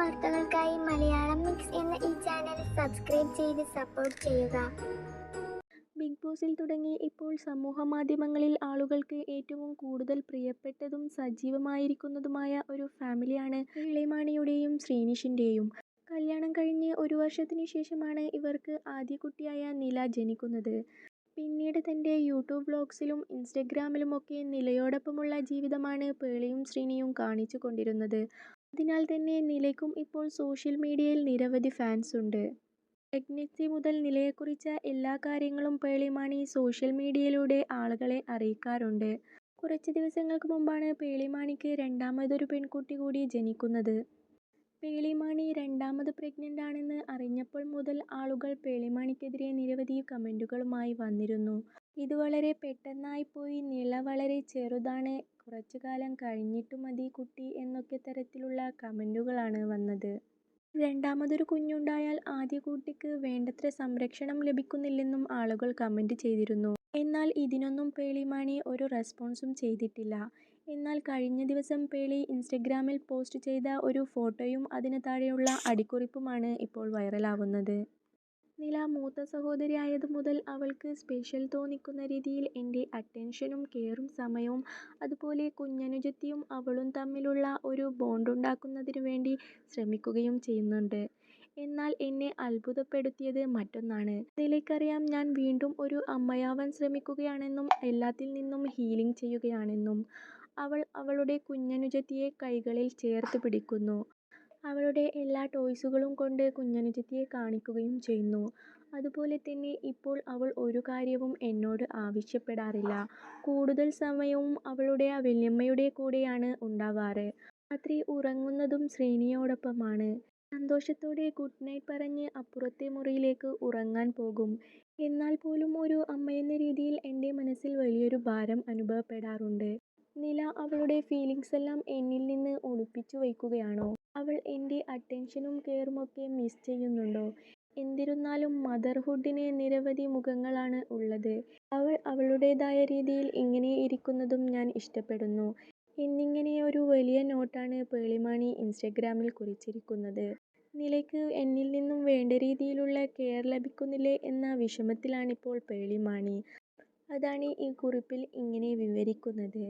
വാർത്തകൾക്കായി മലയാളം മിക്സ് എന്ന ഈ ചാനൽ സബ്സ്ക്രൈബ് ചെയ്ത് സപ്പോർട്ട് ചെയ്യുക. ബിഗ് ബോസിൽ തുടങ്ങി ഇപ്പോൾ സമൂഹമാധ്യമങ്ങളിൽ ആളുകൾക്ക് ഏറ്റവും കൂടുതൽ പ്രിയപ്പെട്ടതും സജീവമായിരിക്കുന്നതുമായ ഒരു ഫാമിലിയാണ് ഇളയമാണിയുടെയും ശ്രീനിഷിന്റെയും കല്യാണം കഴിഞ്ഞ് ഒരു വർഷത്തിനു ശേഷമാണ് ഇവർക്ക് ആദ്യ കുട്ടിയായ നില ജനിക്കുന്നത്. പിന്നീട് തന്റെ യൂട്യൂബ് വ്ലോഗ്സിലും ഇൻസ്റ്റഗ്രാമിലുമൊക്കെ നിലയോടൊപ്പമുള്ള ജീവിതമാണ് പേളിയും ശ്രീനിയും കാണിച്ചു കൊണ്ടിരുന്നത്. അതിനാൽ തന്നെ നിലയ്ക്കും ഇപ്പോൾ സോഷ്യൽ മീഡിയയിൽ നിരവധി ഫാൻസ് ഉണ്ട്. പ്രഗ്നൻസി മുതൽ നിലയെക്കുറിച്ച എല്ലാ കാര്യങ്ങളും പേളിമാണി സോഷ്യൽ മീഡിയയിലൂടെ ആളുകളെ അറിയിക്കാറുണ്ട്. കുറച്ച് ദിവസങ്ങൾക്ക് മുമ്പാണ് പേളിമാണിക്ക് രണ്ടാമതൊരു പെൺകുട്ടി കൂടി ജനിക്കുന്നത്. പേളിമാണി രണ്ടാമത് പ്രഗ്നന്റ് ആണെന്ന് അറിഞ്ഞപ്പോൾ മുതൽ ആളുകൾ പേളിമാണിക്കെതിരെ നിരവധി കമന്റുകളുമായി വന്നിരുന്നു. ഇത് വളരെ പെട്ടെന്നായിപ്പോയി നില വളരെ ചെറുതാണ് കുറച്ചു കാലം കഴിഞ്ഞിട്ട് മതി കുട്ടി എന്നൊക്കെ തരത്തിലുള്ള കമന്റുകളാണ് വന്നത്. രണ്ടാമതൊരു കുഞ്ഞുണ്ടായാൽ ആദ്യ കുട്ടിക്ക് വേണ്ടത്ര സംരക്ഷണം ലഭിക്കുന്നില്ലെന്നും ആളുകൾ കമന്റ് ചെയ്തിരുന്നു. എന്നാൽ ഇതിനൊന്നും പേളി മാണി ഒരു റെസ്പോൺസും ചെയ്തിട്ടില്ല. എന്നാൽ കഴിഞ്ഞ ദിവസം പേളി ഇൻസ്റ്റഗ്രാമിൽ പോസ്റ്റ് ചെയ്ത ഒരു ഫോട്ടോയും അതിന് താഴെയുള്ള അടിക്കുറിപ്പുമാണ് ഇപ്പോൾ വൈറലാവുന്നത്. നില മൂത്ത സഹോദരി ആയതു മുതൽ അവൾക്ക് സ്പെഷ്യൽ തോന്നിക്കുന്ന രീതിയിൽ എന്റെ അറ്റൻഷനും കെയറും സമയവും അതുപോലെ കുഞ്ഞനുജത്തിയും അവളും തമ്മിലുള്ള ഒരു ബോണ്ടുണ്ടാക്കുന്നതിനു വേണ്ടി ശ്രമിക്കുകയും ചെയ്യുന്നുണ്ട്. എന്നാൽ എന്നെ അത്ഭുതപ്പെടുത്തിയത് മറ്റൊന്നാണ്. അതിലേക്കറിയാം ഞാൻ വീണ്ടും ഒരു അമ്മയാവാൻ ശ്രമിക്കുകയാണെന്നും എല്ലാത്തിൽ നിന്നും ഹീലിംഗ് ചെയ്യുകയാണെന്നും അവൾ അവളുടെ കുഞ്ഞനുജത്തിയെ കൈകളിൽ ചേർത്ത് പിടിക്കുന്നു. അവളുടെ എല്ലാ ടോയ്സുകളും കൊണ്ട് കുഞ്ഞനുജത്തിയെ കാണിക്കുകയും ചെയ്യുന്നു. അതുപോലെ തന്നെ ഇപ്പോൾ അവൾ ഒരു കാര്യവും എന്നോട് ആവശ്യപ്പെടാറില്ല. കൂടുതൽ സമയവും അവളുടെ ആ വല്യമ്മയുടെ കൂടെയാണ് ഉണ്ടാവാറ്. രാത്രി ഉറങ്ങുന്നതും ശ്രീനിയോടൊപ്പമാണ്. സന്തോഷത്തോടെ ഗുഡ് നൈറ്റ് പറഞ്ഞ് അപ്പുറത്തെ മുറിയിലേക്ക് ഉറങ്ങാൻ പോകും. എന്നാൽ പോലും ഒരു അമ്മയെന്ന രീതിയിൽ എന്റെ മനസ്സിൽ വലിയൊരു ഭാരം അനുഭവപ്പെടാറുണ്ട്. നില അവളുടെ ഫീലിങ്സ് എല്ലാം എന്നിൽ നിന്ന് ഒളിപ്പിച്ചു വയ്ക്കുകയാണോ? അവൾ എന്റെ അറ്റൻഷനും കെയറുമൊക്കെ മിസ് ചെയ്യുന്നുണ്ടോ? എന്നിരുന്നാലും മദർഹുഡിന് നിരവധി മുഖങ്ങളാണ് ഉള്ളത്. അവൾ അവളുടേതായ രീതിയിൽ ഇങ്ങനെ ഇരിക്കുന്നതും ഞാൻ ഇഷ്ടപ്പെടുന്നു. എന്നിങ്ങനെ ഒരു വലിയ നോട്ടാണ് പേളിമാണി ഇൻസ്റ്റഗ്രാമിൽ കുറിച്ചിരിക്കുന്നത്. നിലയ്ക്ക് എന്നിൽ നിന്നും വേണ്ട രീതിയിലുള്ള കെയർ ലഭിക്കുന്നില്ലേ എന്ന വിഷമത്തിലാണിപ്പോൾ പേളി മാണി അതാണ് ഈ കുറിപ്പിൽ ഇങ്ങനെ വിവരിക്കുന്നത്.